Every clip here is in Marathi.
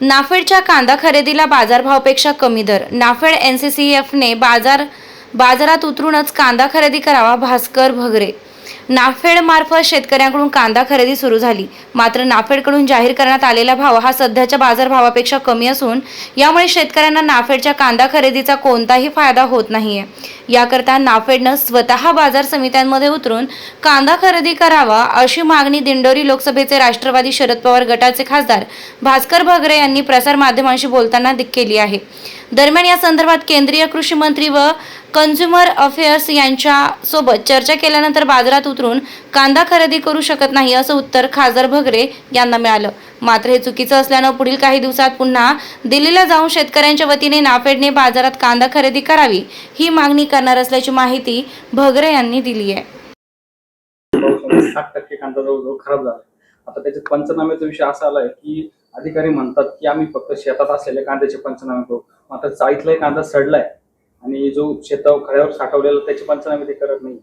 नाफेडच्या कांदा खरेदीला बाजारभावापेक्षा कमी दर. नाफेड एन सी सी एफने बाजार बाजारात उतरूनच कांदा खरेदी करावा भास्कर भगरे. नाफेडमार्फत शेतकऱ्यांकडून कांदा खरेदी सुरू झाली. मात्र नाफेडकडून जाहीर करण्यात आलेला भाव हा सध्याच्या बाजारभावापेक्षा कमी असून यामुळे शेतकऱ्यांना नाफेडच्या कांदा खरेदीचा कोणताही फायदा होत नाहीये. याकरता नाफेडनं स्वतः बाजार समित्यांमध्ये उतरून कांदा खरेदी करावा अशी मागणी दिंडोरी लोकसभेचे राष्ट्रवादी शरद पवार गटाचे खासदार भास्कर भगरे यांनी प्रसारमाध्यमांशी बोलताना केली आहे. दरम्यान या संदर्भात केंद्रीय कृषी मंत्री व कन्झ्युमर अफेअर्स यांच्या सोबत चर्चा केल्यानंतर बाजारात उतरून कांदा खरेदी करू शकत नाही असं उत्तर खासदार भगरे यांना मिळालं. मात्र हे चुकीचं असल्यानं पुढील काही दिवसात पुन्हा दिल्लीला जाऊन शेतकऱ्यांच्या वतीने नाफेडने बाजारात कांदा खरेदी करावी ही मागणी करणार असल्याची माहिती भगरे यांनी दिली आहे. साठ टक्के कांदा जवळजवळ खराब झाला. आता त्याच्यात पंचनाम्याचा विषय असा आलाय की अधिकारी म्हणतात की आम्ही फक्त शेतात असलेल्या कांद्याचे पंचनामे करू. मात्र चाळीतलाही कांदा सडलाय आणि जो शेतावर खऱ्यावर साठवलेला त्याचे पंचनामे ते करत नाही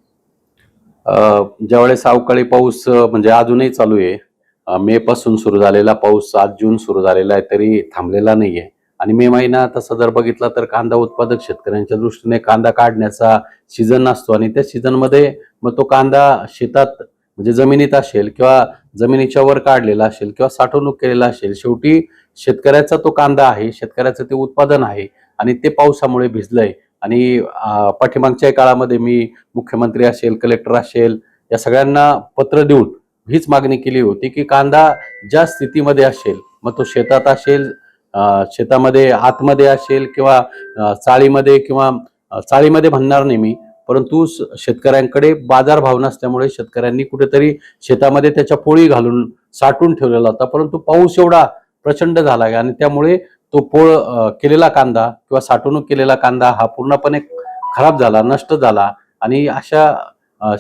ज्यावेळेस अवकाळी पाऊस म्हणजे अजूनही चालू आहे मे पासून सुरू झालेला पाऊस आज जून सुरू झालेला आहे तरी थांबलेला नाहीये. आणि मे महिना तसा जर बघितला तर कांदा उत्पादक शेतकऱ्यांच्या दृष्टीने कांदा काढण्याचा सीझन असतो आणि त्या सीझनमध्ये मग तो कांदा शेतात म्हणजे जमिनीत असेल किंवा जमिनीच्या वर काढलेला असेल किंवा साठवणूक केलेला असेल शेवटी शेतकऱ्याचा तो कांदा आहे शेतकऱ्याचं ते उत्पादन आहे आणि ते पावसामुळे भिजलंय. आणि पाठीमागच्या काळामध्ये मी मुख्यमंत्री असेल कलेक्टर असेल या सगळ्यांना पत्र देऊन हीच मागणी केली होती की कांदा ज्या स्थितीमध्ये असेल मग तो शेतात असेल शेतामध्ये आतमध्ये असेल किंवा चाळीमध्ये किंवा चाळीमध्ये म्हणणार नाही मी परंतु स- शेतकऱ्यांकडे बाजारभाव नसल्यामुळे शेतकऱ्यांनी कुठेतरी शेतामध्ये त्याच्या पोळी घालून साठून ठेवलेला होता परंतु पाऊस एवढा प्रचंड झाला आहे आणि त्यामुळे तो पोळ केलेला कांदा किंवा साठवणूक केलेला कांदा हा पूर्णपणे खराब झाला नष्ट झाला आणि अशा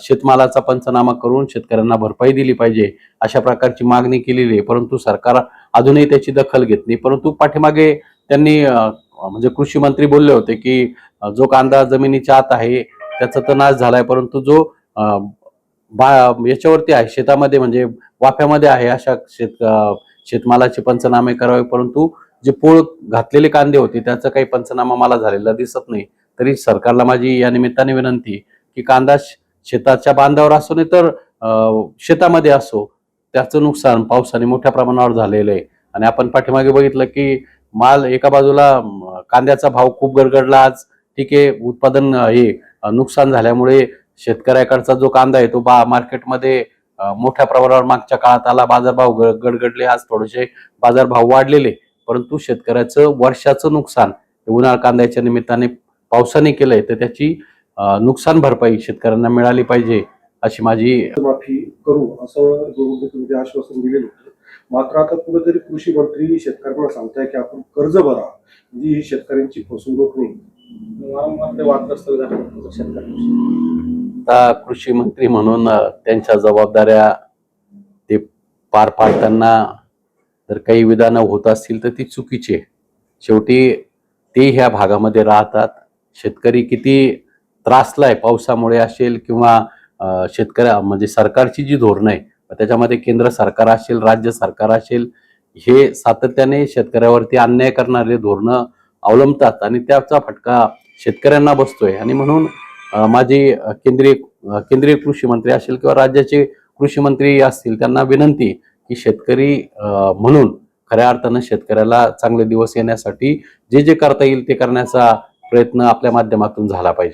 शेतमालाचा पंचनामा करून शेतकऱ्यांना भरपाई दिली पाहिजे अशा प्रकारची मागणी केलेली आहे. परंतु सरकार अजूनही त्याची दखल घेत नाही. परंतु पाठीमागे त्यांनी म्हणजे कृषी मंत्री बोलले होते की जो कांदा जमिनीच्या आत आहे त्याचा तर नाश झालाय परंतु जो बा याच्यावरती आहे शेतामध्ये म्हणजे वाफ्यामध्ये आहे अशा शेत शेतमालाचे पंचनामे करावे. परंतु जे पोळ घातलेले कांदे होते त्याचा काही पंचनामा मला झालेला दिसत नाही. तरी सरकारला माझी या निमित्ताने विनंती की कांदा श- शेताच्या बांधावर असो नाही तर शेतामध्ये असो त्याचं नुकसान पावसाने मोठ्या प्रमाणावर झालेलं आहे. आणि आपण पाठीमागे बघितलं की माल एका बाजूला कांद्याचा भाव खूप गडगडला आज. ठीक आहे उत्पादन हे नुकसान झाल्यामुळे शेतकऱ्याकडचा जो कांदा आहे तो बा मार्केटमध्ये मोठ्या प्रमाणावर मागच्या काळात आला. बाजारभाव ग- गडगडले. आज थोडेसे बाजारभाव वाढलेले. परंतु शेतकऱ्याचं वर्षाचं नुकसान उन्हाळ कांद्याच्या निमित्ताने पावसाने केलंय तर त्याची नुकसान भरपाई शेतकऱ्यांना मिळाली पाहिजे अशी माझी माफी करू असं तुम्ही ते आश्वासन दिलेलं होतं. मात्र आता कुठेतरी कृषी मंत्री शेतकऱ्यांना सांगताय की आपण कर्ज भरा म्हणजे ही शेतकऱ्यांची फसवणूक नाही. वारंवार ते वादग्रस्त आता कृषी मंत्री म्हणून त्यांच्या जबाबदाऱ्या ते पार पाडताना जर काही विधानं होत असतील तर ती चुकीची आहे. शेवटी ते ह्या भागामध्ये राहतात. शेतकरी किती त्रासला आहे पावसामुळे असेल किंवा शेतकऱ्या म्हणजे सरकारची जी धोरणं आहे त्याच्यामध्ये केंद्र सरकार असेल राज्य सरकार असेल हे सातत्याने शेतकऱ्यावरती अन्याय करणारे धोरणं अवलंबतात आणि त्याचा फटका शेतकऱ्यांना बसतोय. आणि म्हणून माझी केंद्रीय केंद्रीय कृषी मंत्री असेल किंवा राज्याचे कृषी मंत्री असतील त्यांना विनंती की शेतकरी म्हणून खऱ्या अर्थानं शेतकऱ्याला चांगले दिवस येण्यासाठी जे जे करता येईल ते करण्याचा प्रयत्न आपल्या माध्यमातून झाला पाहिजे.